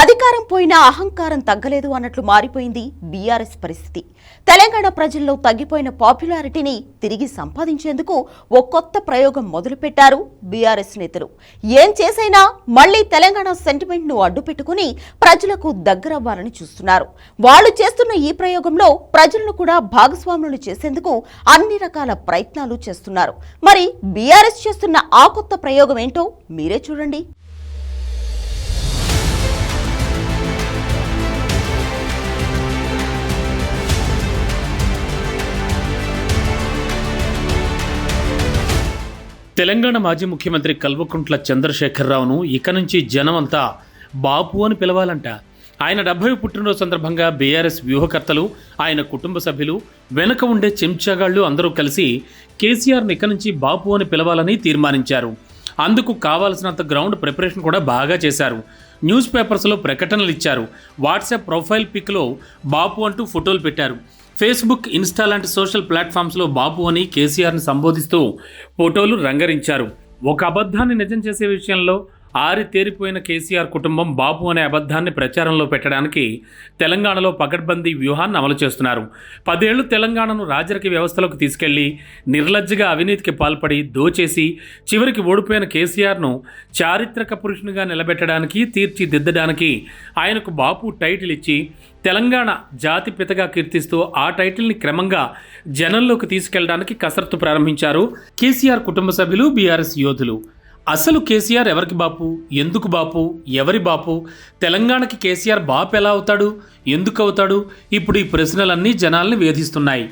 అధికారం పోయినా అహంకారం తగ్గలేదు అన్నట్లు మారిపోయింది బీఆర్ఎస్ పరిస్థితి. తెలంగాణ ప్రజల్లో తగ్గిపోయిన పాపులారిటీని తిరిగి సంపాదించేందుకు ఓ కొత్త ప్రయోగం మొదలుపెట్టారు బీఆర్ఎస్ నేతలు. ఏం చేసైనా మళ్ళీ తెలంగాణ సెంటిమెంట్ను అడ్డుపెట్టుకుని ప్రజలకు దగ్గరవ్వాలని చూస్తున్నారు. వాళ్ళు చేస్తున్న ఈ ప్రయోగంలో ప్రజలను కూడా భాగస్వాములను చేసేందుకు అన్ని రకాల ప్రయత్నాలు చేస్తున్నారు. మరి బీఆర్ఎస్ చేస్తున్న ఆ కొత్త ప్రయోగం ఏంటో మీరే చూడండి. తెలంగాణ మాజీ ముఖ్యమంత్రి కల్వకుంట్ల చంద్రశేఖరరావును ఇక నుంచి జనం అంతా బాపు అని పిలవాలంట. ఆయన డెబ్బై పుట్టినరోజు సందర్భంగా బీఆర్ఎస్ వ్యూహకర్తలు ఆయన కుటుంబ సభ్యులు వెనక ఉండే చెంచాగాళ్ళు అందరూ కలిసి కేసీఆర్ని ఇక నుంచి బాపు అని పిలవాలని తీర్మానించారు. అందుకు కావాల్సినంత గ్రౌండ్ ప్రిపరేషన్ కూడా బాగా చేశారు. న్యూస్ పేపర్స్లో ప్రకటనలు ఇచ్చారు. వాట్సాప్ ప్రొఫైల్ పిక్లో బాపు అంటూ ఫోటోలు పెట్టారు. ఫేస్బుక్ ఇన్స్టా లాంటి సోషల్ ప్లాట్ఫామ్స్లో బాబు అని కేసీఆర్ని సంబోధిస్తూ ఫోటోలు రంగరించారు. ఒక అబద్ధాన్ని నిజం చేసే విషయంలో ఆరి తేరిపోయిన కేసీఆర్ కుటుంబం బాబు అనే అబద్ధాన్ని ప్రచారంలో పెట్టడానికి తెలంగాణలో పకడ్బందీ వ్యూహాన్ని అమలు చేస్తున్నారు. పదేళ్ళు తెలంగాణను రాజరిక వ్యవస్థలోకి తీసుకెళ్ళి నిర్లజ్జగా అవినీతికి పాల్పడి దోచేసి చివరికి ఓడిపోయిన కేసీఆర్ను చారిత్రక పురుషునిగా నిలబెట్టడానికి తీర్చిదిద్దడానికి ఆయనకు బాపు టైటిల్ ఇచ్చి తెలంగాణ జాతి పితగా కీర్తిస్తూ ఆ టైటిల్ని క్రమంగా జనంలోకి తీసుకెళ్ళడానికి కసరత్తు ప్రారంభించారు కేసీఆర్ కుటుంబ సభ్యులు బీఆర్ఎస్ యోధులు. అసలు కేసీఆర్ ఎవరికి బాపు? ఎందుకు బాపు? ఎవరి బాపు? తెలంగాణకి కేసీఆర్ బాపు ఎలా అవుతాడు? ఎందుకు అవుతాడు? ఇప్పుడు ఈ ప్రశ్నలన్నీ జనాల్ని వేధిస్తున్నాయి.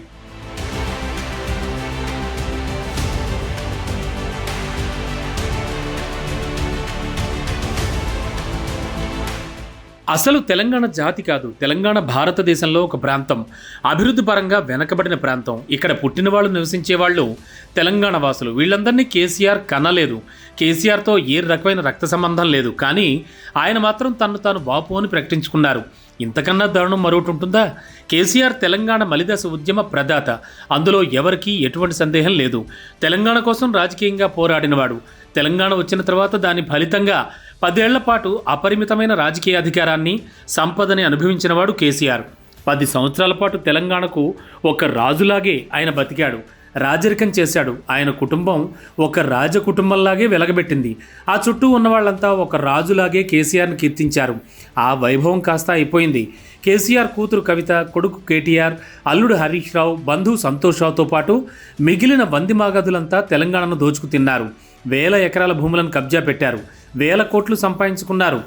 అసలు తెలంగాణ జాతి కాదు. తెలంగాణ భారతదేశంలో ఒక ప్రాంతం. అభివృద్ధి పరంగా వెనకబడిన ప్రాంతం. ఇక్కడ పుట్టిన వాళ్ళు నివసించే వాళ్ళు తెలంగాణ వాసులు. వీళ్ళందరినీ కేసీఆర్ కనలేదు. కేసీఆర్తో ఏ రకమైన రక్త సంబంధం లేదు. కానీ ఆయన మాత్రం తను తాను బాపు అని ప్రకటించుకున్నారు. ఇంతకన్నా దారుణం మరొకటి ఉంటుందా? కేసీఆర్ తెలంగాణ మలిదశ ఉద్యమ ప్రదాత. అందులో ఎవరికీ ఎటువంటి సందేహం లేదు. తెలంగాణ కోసం రాజకీయంగా పోరాడినవాడు. తెలంగాణ వచ్చిన తర్వాత దాని ఫలితంగా పదేళ్ళ పాటు అపరిమితమైన రాజకీయ అధికారాన్ని సంపదని అనుభవించినవాడు కేసీఆర్. పది సంవత్సరాల పాటు తెలంగాణకు ఒక రాజులాగే ఆయన బతికాడు. రాజరికం చేశాడు. ఆయన కుటుంబం ఒక రాజ కుటుంబంలాగే వెలగబెట్టింది. ఆ చుట్టూ ఉన్న వాళ్ళంతా ఒక రాజులాగే కేసీఆర్ని కీర్తించారు. ఆ వైభవం కాస్త అయిపోయింది. కేసీఆర్ కూతురు కవిత కొడుకు కేటీఆర్ అల్లుడు హరీష్ రావు బంధువు సంతోష్ రావుతో పాటు మిగిలిన వంది మాగదులంతా తెలంగాణను దోచుకు తిన్నారు. వేల ఎకరాల భూములను కబ్జా పెట్టారు. వేల కోట్లు సంపాదించుకున్నారు.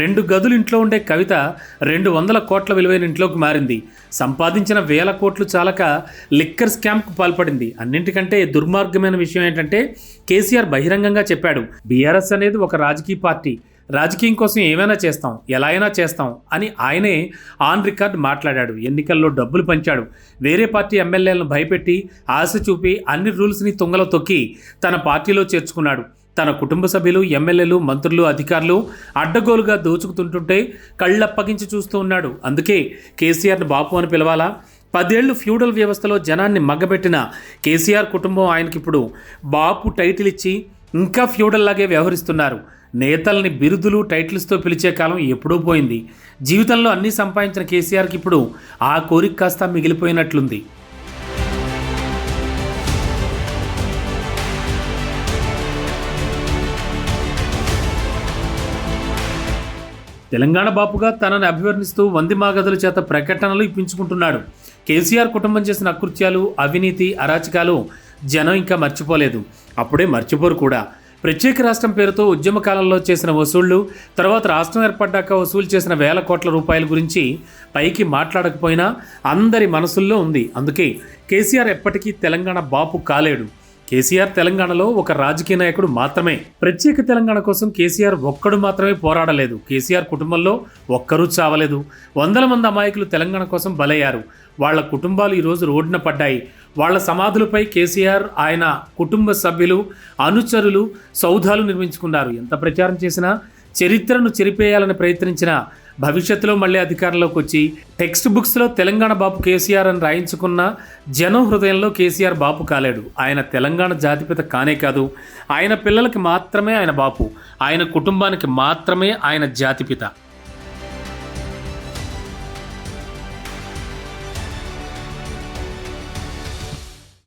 రెండు గదులు ఇంట్లో ఉండే కవిత రెండు వందల కోట్ల విలువైన ఇంట్లోకి మారింది. సంపాదించిన వేల కోట్లు చాలక లిక్కర్ స్కామ్కు పాల్పడింది. అన్నింటికంటే దుర్మార్గమైన విషయం ఏంటంటే కేసీఆర్ బహిరంగంగా చెప్పాడు బీఆర్ఎస్ అనేది ఒక రాజకీయ పార్టీ. రాజకీయం కోసం ఏమైనా చేస్తాం ఎలా అయినా చేస్తాం అని ఆయనే ఆన్ రికార్డ్ మాట్లాడాడు. ఎన్నికల్లో డబ్బులు పంచాడు. వేరే పార్టీ ఎమ్మెల్యేలను భయపెట్టి ఆశ చూపి అన్ని రూల్స్ని తుంగలో తొక్కి తన పార్టీలో చేర్చుకున్నాడు. తన కుటుంబ సభ్యులు ఎమ్మెల్యేలు మంత్రులు అధికారులు అడ్డగోలుగా దోచుకుతుంటుంటే కళ్ళప్పగించి చూస్తూ ఉన్నాడు. అందుకే కేసీఆర్ని బాపు అని పిలవాలా? పదేళ్ళు ఫ్యూడల్ వ్యవస్థలో జనాన్ని మగ్గబెట్టిన కేసీఆర్ కుటుంబం ఆయనకిప్పుడు బాపు టైటిల్ ఇచ్చి ఇంకా ఫ్యూడల్ లాగే వ్యవహరిస్తున్నారు. నేతల్ని బిరుదులు టైటిల్స్తో పిలిచే కాలం ఎప్పుడూ పోయింది. జీవితంలో అన్నీ సంపాదించిన కేసీఆర్కి ఇప్పుడు ఆ కోరిక కాస్త మిగిలిపోయినట్లుంది. తెలంగాణ బాపుగా తనని అభివర్ణిస్తూ వంది మాగదుల చేత ప్రకటనలు ఇప్పించుకుంటున్నాడు. కేసీఆర్ కుటుంబం చేసిన అకృత్యాలు అవినీతి అరాచకాలు జనం ఇంకా మర్చిపోలేదు. అప్పుడే మర్చిపోరు కూడా. ప్రత్యేక రాష్ట్రం పేరుతో ఉద్యమ కాలంలో చేసిన వసూళ్ళు తర్వాత రాష్ట్రం ఏర్పడ్డాక వసూలు చేసిన వేల కోట్ల రూపాయల గురించి పైకి మాట్లాడకపోయినా అందరి మనసుల్లో ఉంది. అందుకే కేసీఆర్ ఎప్పటికీ తెలంగాణ బాపు కాలేడు. కేసీఆర్ తెలంగాణలో ఒక రాజకీయ నాయకుడు మాత్రమే. ప్రత్యేక తెలంగాణ కోసం కేసీఆర్ ఒక్కడు మాత్రమే పోరాడలేదు. కేసీఆర్ కుటుంబంలో ఒక్కరూ చావలేదు. వందల మంది అమాయకులు తెలంగాణ కోసం బలయ్యారు. వాళ్ళ కుటుంబాలు ఈరోజు రోడ్డున పడ్డాయి. వాళ్ళ సమాధులపై కేసీఆర్ ఆయన కుటుంబ సభ్యులు అనుచరులు సౌధాలు నిర్మించుకున్నారు. ఎంత ప్రచారం చేసినా చరిత్రను చెరిపేయాలని ప్రయత్నించిన భవిష్యత్తులో మళ్ళీ అధికారంలోకి వచ్చి టెక్స్ట్ బుక్స్లో తెలంగాణ బాపు కేసీఆర్ అని రాయించుకున్న జనం హృదయంలో కేసీఆర్ బాపు కాలేడు. ఆయన తెలంగాణ జాతిపిత కానే కాదు. ఆయన పిల్లలకి మాత్రమే ఆయన బాపు. ఆయన కుటుంబానికి మాత్రమే ఆయన జాతిపిత.